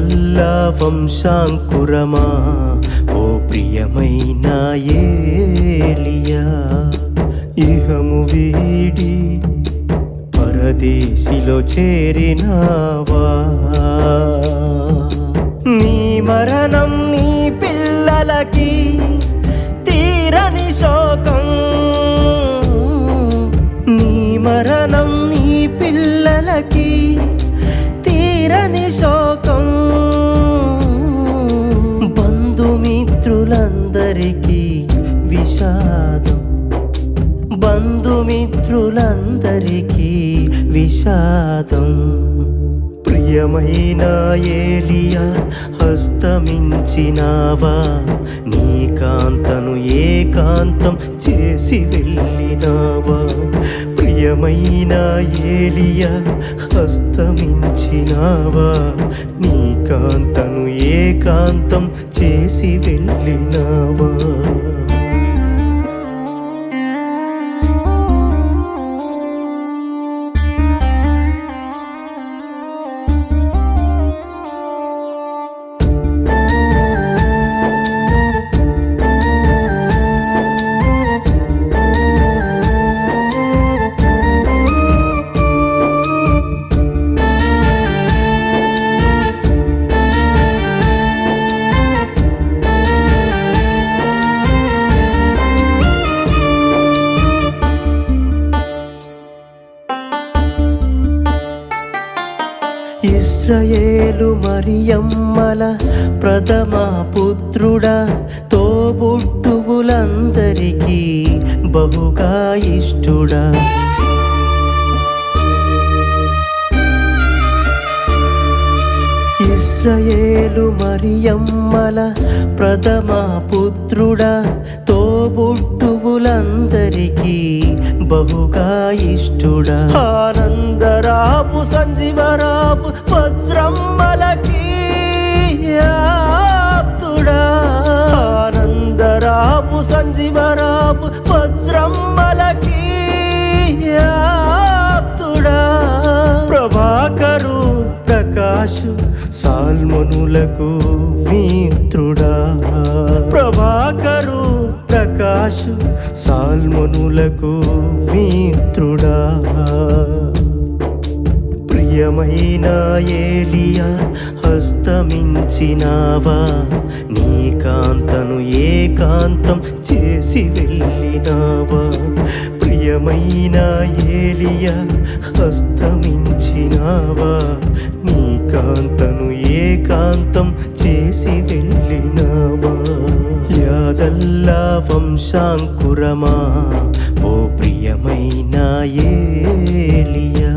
యాదల్లా వంశాంకురమా? ఓ ప్రియమైన ఏలియా ఇహము వీడి పరదేశిలో చేరినావా? నీ మరణం నీ పిల్లలకి అందరికీ విషాదం. బంధుమిత్రులందరికీ విషాదం. ప్రియమైన ఏలియా హస్తమించినావా? నీ కాంతను ఏకాంతం చేసి వెళ్ళినావా? ప్రియమైన ఏలియా హస్తమించినావా? నీ కాంతను ఏకాంతం చేసి వెళ్ళినావా? ఇస్రయేలు మరియమ్మల ప్రథమ పుత్రుడా తోబుట్టువులందరికీ బహుగా ఇష్టుడా. ఇస్రయేలు మరియమ్మల ప్రథమ పుత్రుడా అందరికీ బహుగా ఇష్టుడా? ఆనందరాపు సంజీవరాపు వజ్రమ్మలకి ఆప్తుడా? ఆనందరాపు సంజీవరాపు కాశు సాల్మనులకు మిత్రుడా. ప్రభాకరు ప్రకాశు సాల్మనులకు మిత్రుడా. ప్రియమైన ఏలియా హస్తమించినావా? నీ కాంతను ఏకాంతం చేసి వెళ్ళినావా? ప్రియమైన ఏలియా హస్తమించినావా? నీ కాంతను ఏకాంతం చేసి వెళ్ళినావా? యాదల్లా వంశాంకురమా? ఓ ప్రియమైన ఏలియా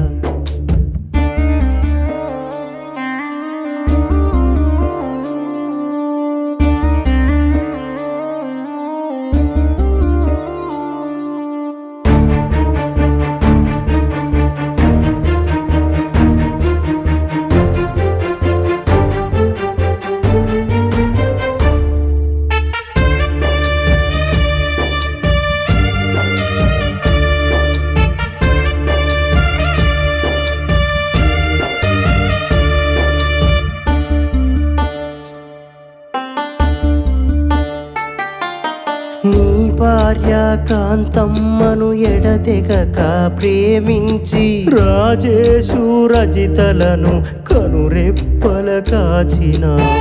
కాంతమ్మను ఎడతెగక ప్రేమించి రాజేశు రజితలను కనురెప్పల కాచినావు.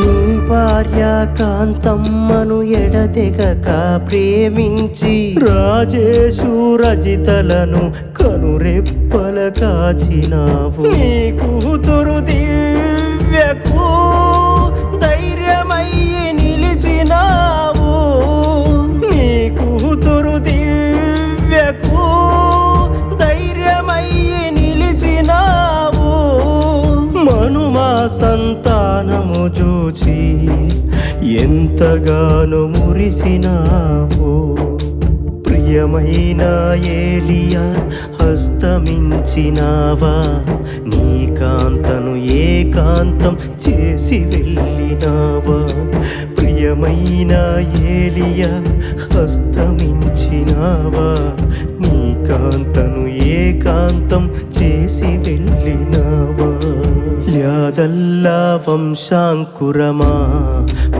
నీ భార్య కాంతమ్మను ఎడతెగక ప్రేమించి రాజేశు రజితలను కనురెప్పల కాచినావు. నీ కూతురు దివ్యకు చూచి ఎంతగానో మురిసినావు. ప్రియమైన ఏలియా హస్తమించినావా? నీ కాంతను ఏకాంతం చేసి వెళ్ళినావా? ప్రియమైన ఏలియా హస్తమించినావా? నీ కాంతను ఏకాంతం చేసి వెళ్ళినా యాదల్లా వంశాంకురమా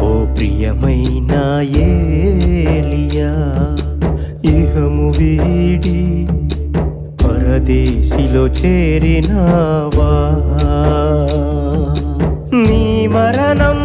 ఓ ప్రియమైన ఏలియా ఇహము వీడి పరదేశిలో చేరినావా? నీ మరణం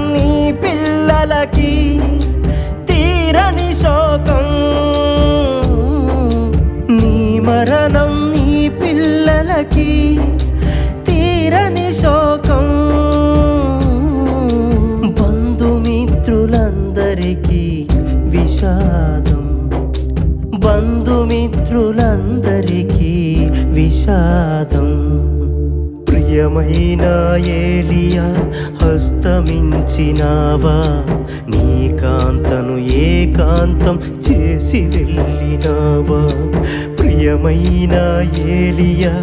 విషాదం. బంధుమిత్రులందరికీ విషాదం. ప్రియమైన ఏలియా హస్తమించినావా? నీ కాంతను ఏకాంతం చేసి వెళ్ళినావా? ప్రియమైన ఏలియా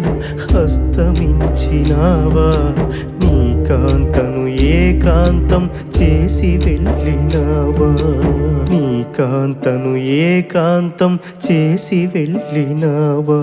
హస్తమించినావా? నీ కాంతను ఏకాంతం చేసి వెళ్ళినావా? నీ కాంతను ఏకాంతం చేసి వెళ్ళినావా?